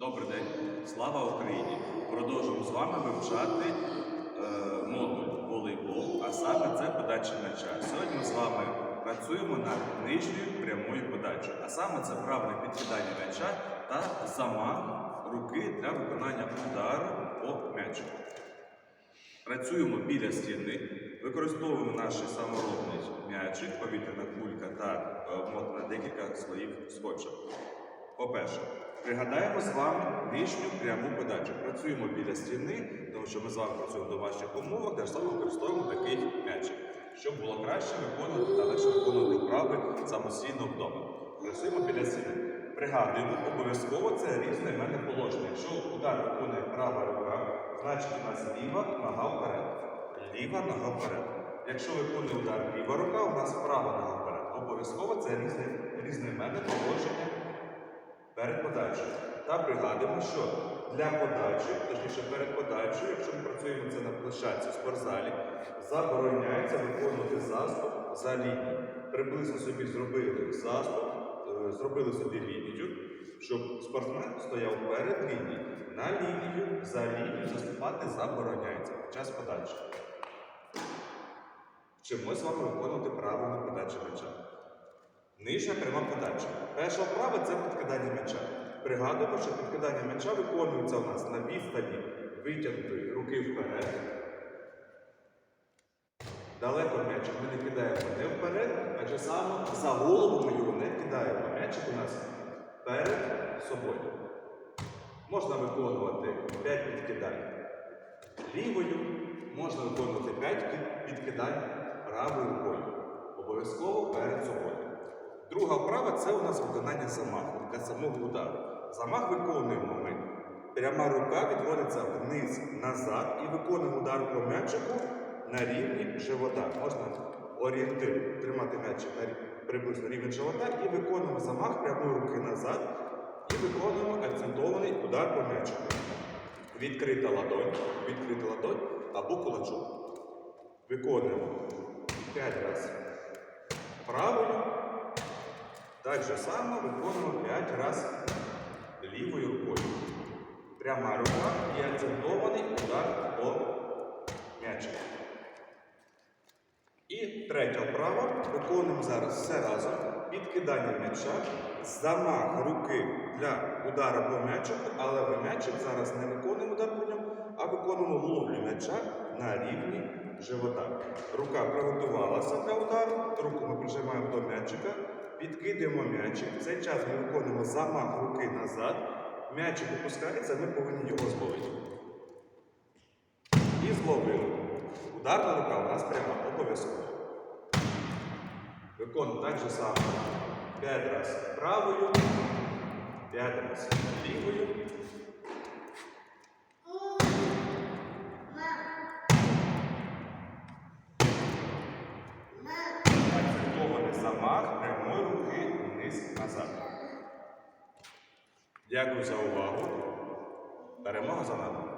Добрий день, слава Україні! Продовжуємо з вами вивчати е, модуль волейбол, а саме це подача м'яча. Сьогодні ми з вами працюємо над нижньою прямою подачею, а саме це правильне підкидання м'яча та замах руки для виконання удару по м'ячику. Працюємо біля стіни, використовуємо наш саморобний м'ячик, повітряна кулька та е, обмотана декілька слоїв скотча. По-перше, пригадаємо з вами нижню пряму подачу. Працюємо біля стіни, тому що ми з вами працюємо в домашніх умовах, де саме використовуємо такий м'ячик, щоб було краще виконувати та легше виконувати вправи самостійно вдома. Працюємо біля стіни. Пригадуємо, обов'язково це різне мене положення. Якщо удар виконує права рука, значить у нас ліва нога вперед. Ліва нога вперед. Якщо виконує удар ліва рука, у нас права нога вперед. Обов'язково це різне мене положення перед подачею. Та пригадуємо, що для подачі, точніше перед подачею, якщо ми працюємо це на площадці в спортзалі, забороняється виконувати заступ за лінією. Приблизно собі зробили заступ, е, зробили собі лінію, щоб спортсмен стояв перед лінією. На лінію, за лінію заступати забороняється під час подачі. Вчимо з вами виконувати правильну подачу м'яча. Нижня пряма подача. Перша вправа це підкидання м'яча. Пригадуємо, що підкидання м'яча виконується у нас на відстані витягнутої руки вперед. Далеко м'ячик ми не кидаємо не вперед, адже саме за голову ми його не кидаємо. М'ячик у нас перед собою. Можна виконувати 5 підкидань лівою, можна виконувати 5 підкидань правою рукою. Обов'язково. Друга вправа це у нас виконання замаху для самого удару. Замах виконуємо ми. Пряма рука відводиться вниз назад і виконуємо удар по м'ячику на рівні живота. Можна орієнтир тримати м'ячик приблизно рівень живота і виконуємо замах прямої руки назад і виконуємо акцентований удар по м'ячику. Відкрита ладонь, відкрита ладонь або кулачок. Виконуємо 5 разів правою. Так же само виконуємо 5 разів лівою рукою. Пряма рука і акцентований удар по м'ячику. І третя вправа. Виконуємо зараз все разом. Підкидання м'яча, замах руки для удару по м'ячику, але ми м'ячик зараз не виконуємо удар по ньому, а виконуємо ловлю м'яча на рівні живота. Рука приготувалася для удару, руку ми прижимаємо до м'ячика, підкидуємо м'ячик. В цей час ми виконуємо замах руки назад. М'ячик опускається, ми повинні його зловити. І зловили. Ударна рука у нас пряма, обов'язково. Виконуємо так же само. 5 разів правою, 5 разів лівою. Замах назад. Дякую за увагу. Перемога за нами.